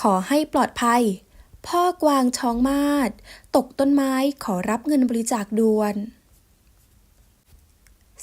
ขอให้ปลอดภัย พ่อกวางช้องมาด ตกต้นไม้ขอรับเงินบริจาคด่วน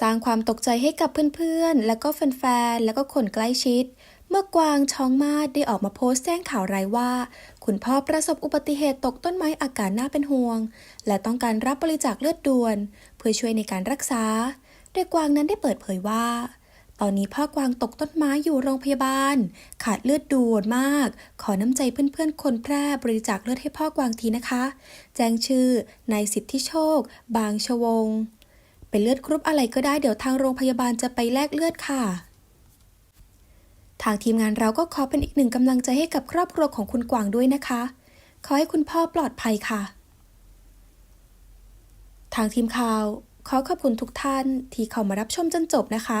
สร้างความตกใจให้กับเพื่อนๆ และก็แฟนๆ และก็คนใกล้ชิด เมื่อกวางช้องมาดได้ออกมาโพสต์แจ้งข่าวรายว่า คุณพ่อประสบอุบัติเหตุตกต้นไม้อาการน่าเป็นห่วง และต้องการรับบริจาคเลือดด่วน เพื่อช่วยในการรักษา โดยกวางนั้นได้เปิดเผยว่า ตอนนี้พ่อกวางตกต้นไม้อยู่โรงพยาบาล ขาดเลือดด่วนมาก ขอน้ำใจเพื่อนๆ คนแพร่บริจาคเลือดให้พ่อกวางทีนะคะ แจ้งชื่อนายสิทธิโชค บางชวง เป็นเลือดกรุ๊ปอะไรก็ได้เดี๋ยวทางโรงพยาบาลจะไปแลกเลือดค่ะ ทางทีมงานเราก็ขอเป็นอีกหนึ่งกำลังใจให้กับครอบครัวของคุณกวางด้วยนะคะ ขอให้คุณพ่อปลอดภัยค่ะ ทางทีมข่าวขอขอบคุณทุกท่านที่เข้ามารับชมจนจบนะคะ